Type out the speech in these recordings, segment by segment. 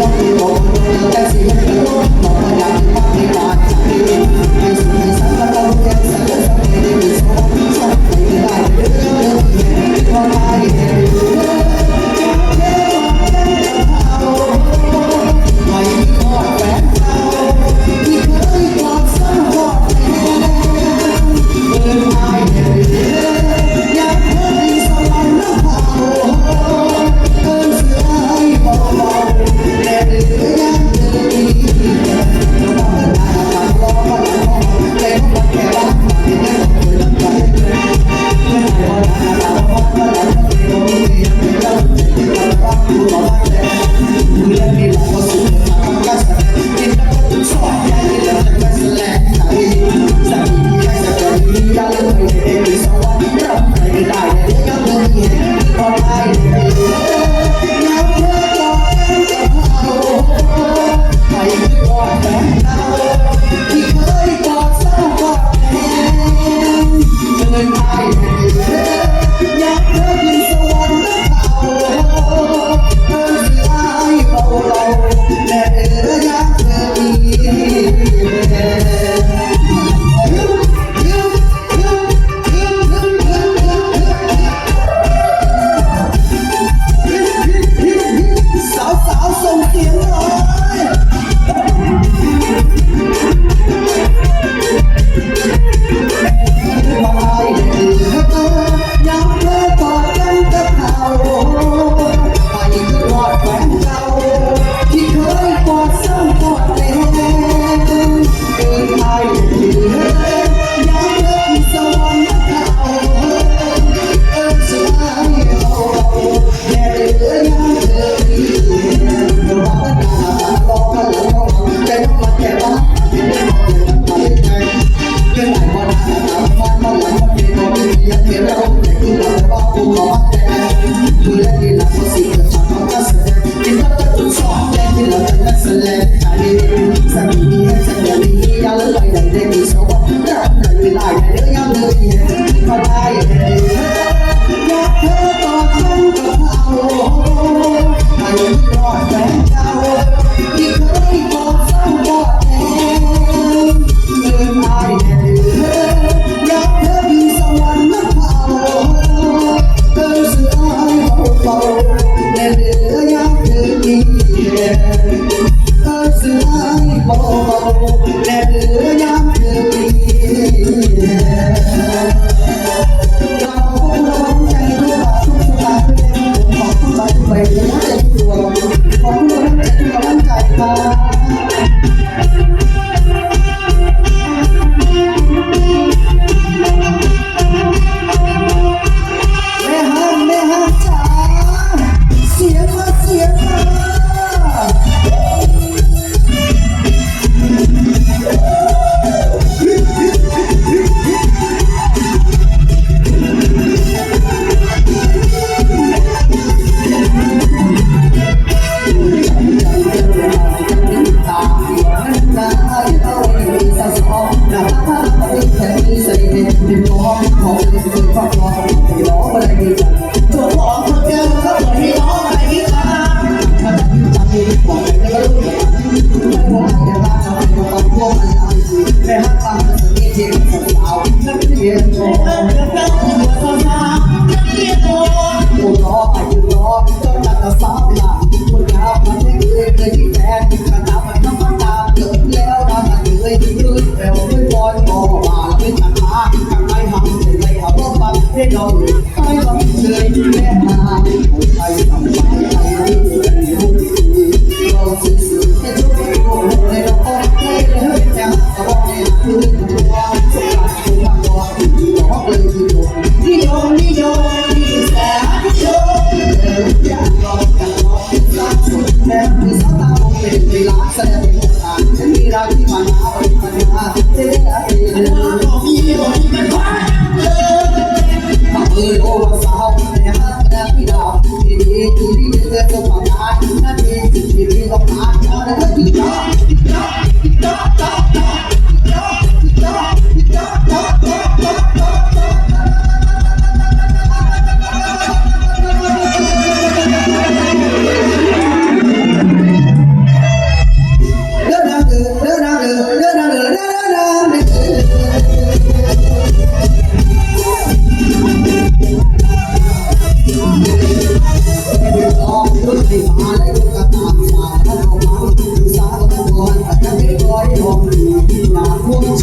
เ Bye. บอกเจ้าหน้าสาว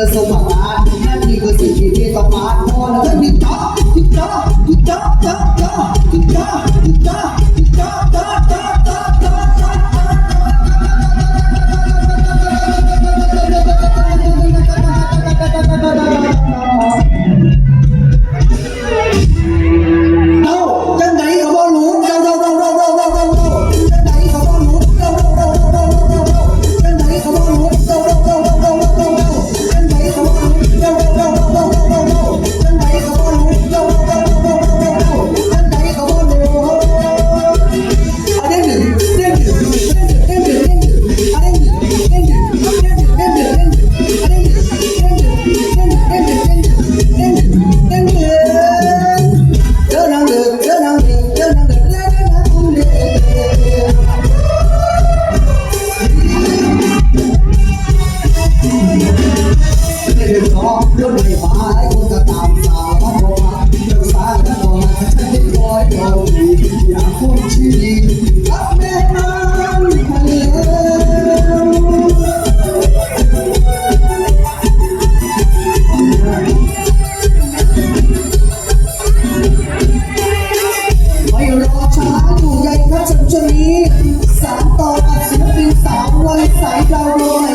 dança uma marca que você vive ช้าอยู่ใหญ่พระชนชนนี้สามต่อศิลปินสาววันสายดาวดวง